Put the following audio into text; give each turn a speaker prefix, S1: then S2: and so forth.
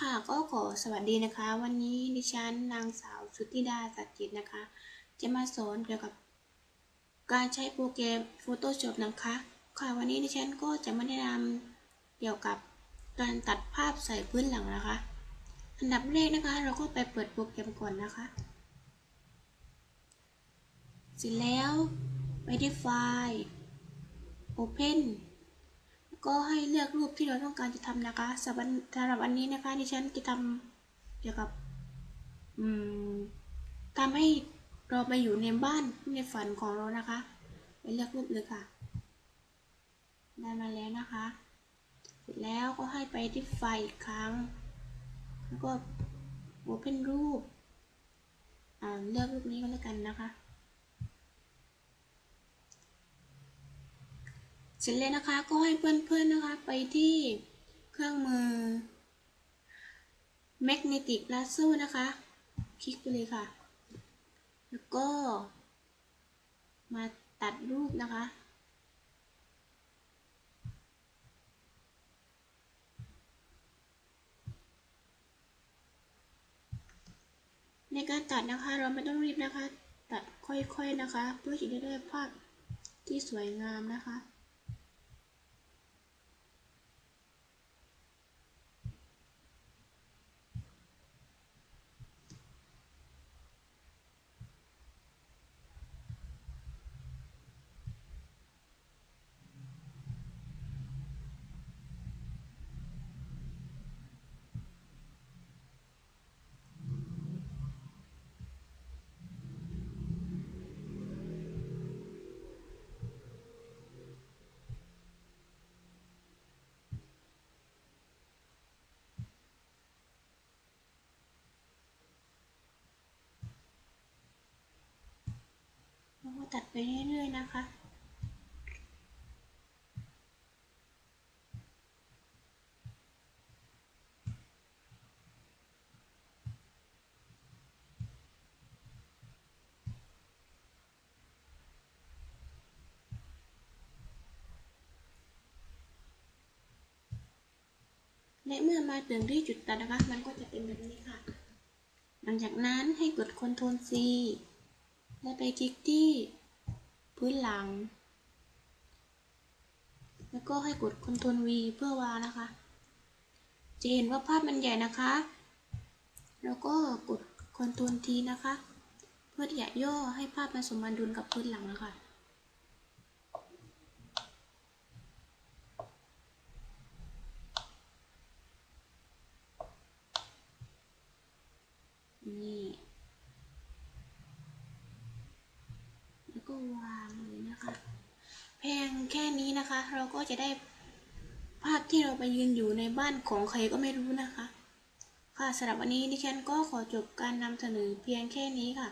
S1: ค่ะก็ขอสวัสดีนะคะ วันนี้ดิฉันนางสาวสุธิดาสัจจิตนะคะ จะมาสอนเกี่ยวกับการใช้โปรแกรม Photoshop นะคะ ค่ะวันนี้ดิฉันก็จะมาแนะนำเกี่ยวกับการตัดภาพใส่พื้นหลังนะคะ อันดับแรกนะคะ เราก็ไปเปิดโปรแกรมก่อนนะคะ เสร็จแล้วไปที่ไฟล์ Open ก็ให้เลือกรูปที่เราต้องการจะทำนะคะสำหรับสำหรับอันนี้นะคะดิฉันจะทำเกี่ยวกับอืมทำให้เราไปอยู่ในบ้านในฝันของเรานะคะไปเลือกรูปเลยค่ะ ได้มาแล้วนะคะ เสร็จแล้วก็ให้ไปที่ไฟอีกครั้ง แล้วก็ Open รูปเลือกรูปนี้ก็แล้วกันนะคะ เสร็จแล้วนะคะก็ให้เพื่อนๆนะคะไปที่เครื่องมือ Magnetic Lasso นะคะ คลิกไปเลยค่ะ แล้วก็ มาตัดรูปนะคะ ในการตัดนะคะเราไม่ต้องรีบนะคะ ตัดค่อยๆนะคะ เพื่อที่จะได้ภาพที่สวยงามนะคะ ตัดไปเรื่อยๆนะคะและเมื่อมาถึงที่จุดตัดนะคะ มันก็จะเป็นแบบนี้ค่ะ หลังจากนั้นให้กด Ctrl C และไปคลิกที่พื้นหลัง แล้วก็ให้กด Ctrl V เพื่อวางนะคะ จะเห็นว่าภาพมันใหญ่นะคะ แล้วก็กด Ctrl T นะคะ เพื่อที่จะย่อให้ภาพมันสมดุลกับพื้นหลังนะคะ นี่ แล้ว ก็วางเลยนะคะเพียงแค่นี้นะคะ เราก็จะได้ภาพที่เราไปยืนอยู่ในบ้านของใครก็ไม่รู้นะคะ ค่ะสำหรับวันนี้ดิฉันก็ขอจบการนำเสนอเพียงแค่นี้ค่ะ